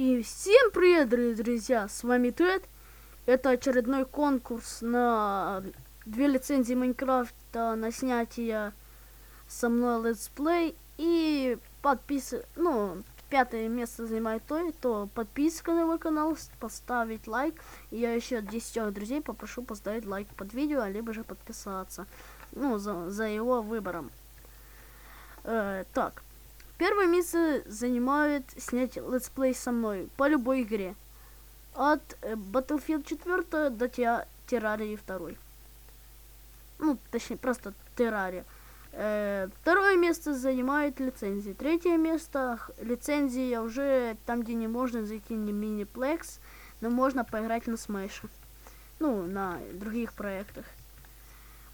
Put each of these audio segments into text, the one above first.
И всем привет, дорогие друзья, с вами Тед. Это очередной конкурс на две лицензии Майнкрафта на снятие со мной летсплей. И подпис... ну, пятое место занимает то, то подписка на мой канал, поставить лайк. И я еще 10 друзей попрошу поставить лайк под видео, либо же подписаться. Ну, за, за его выбором. Э, так. Первое место занимает снять летсплей со мной по любой игре. От э, Battlefield 4 до Террарии 2. Ну, точнее, просто Террария. Э, второе место занимает лицензии. Третье место лицензия уже там, где не можно зайти на мини-плекс, но можно поиграть на смеше. Ну, на других проектах.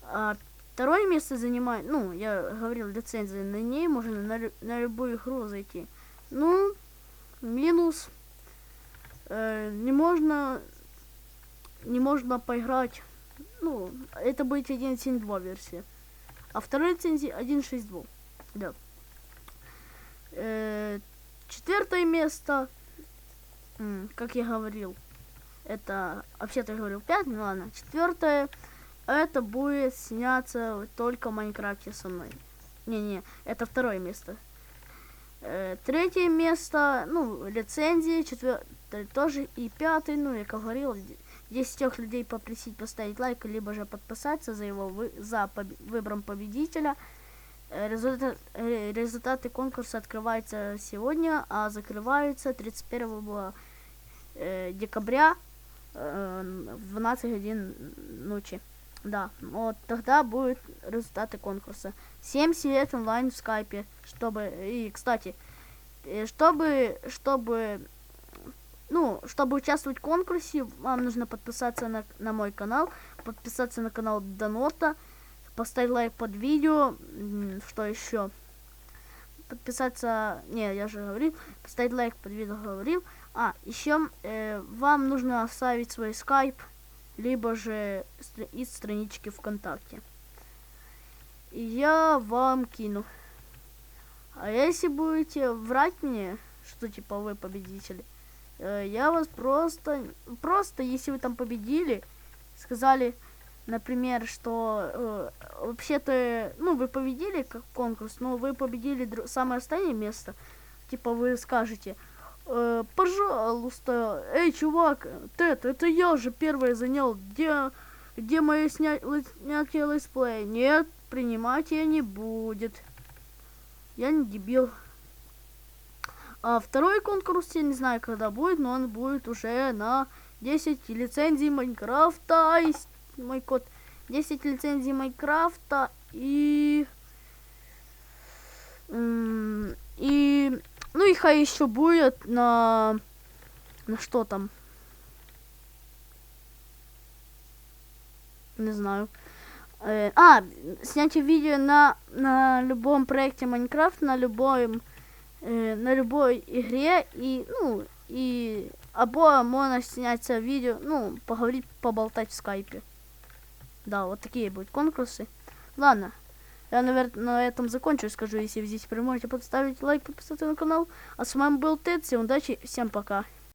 А Второе место занимает, ну, я говорил, лицензия на ней, можно на, на любую игру зайти. Ну, минус, э, не можно, не можно поиграть, ну, это будет 1.7.2 версия. А второй лицензии 1.6.2, да. Э, четвертое место, как я говорил, это, вообще-то я говорил 5, ну ладно, четвертое, это будет сняться только в Майнкрафте со мной. Не-не, это второе место. Э, третье место, ну, лицензии, четвертое тоже и пятый, ну, я говорил, 10 людей попросить поставить лайк, либо же подписаться за его вы, за поб, выбором победителя. Э, результат, э, результаты конкурса открываются сегодня, а закрываются 31 э, декабря э, в 12 годин ночи. Да, вот тогда будут результаты конкурса. 70 лет онлайн в скайпе, чтобы... И, кстати, э, чтобы, чтобы, ну, чтобы участвовать в конкурсе, вам нужно подписаться на, на мой канал, подписаться на канал Донота, поставить лайк под видео, что еще? Подписаться, не, я же говорил, поставить лайк под видео говорил. А, еще э, вам нужно оставить свой скайп, либо же из странички ВКонтакте. И я вам кину. А если будете врать мне, что типа вы победители, э, я вас просто, просто если вы там победили, сказали, например, что э, вообще-то, ну, вы победили как конкурс, но вы победили самое остальное место, типа вы скажете, Э, пожалуйста, эй, чувак, Тед, это я же первый занял. Где, где мое снятие летсплея? Нет, принимать я не будет. Я не дебил. А второй конкурс, я не знаю, когда будет, но он будет уже на 10 лицензий Майнкрафта. И мой код 10 лицензий Майнкрафта. И и хай еще будет на... На что там? Не знаю. Э, а, снятие видео на, на любом проекте Майнкрафт, на любом, э, на любой игре и, ну, и обоим можно снять видео, ну, поговорить, поболтать в скайпе. Да, вот такие будут конкурсы. Ладно. Я, наверное, на этом закончу. Скажу, если вы здесь можете подставить лайк, подписаться на канал. А с вами был Тед. Всем удачи, всем пока.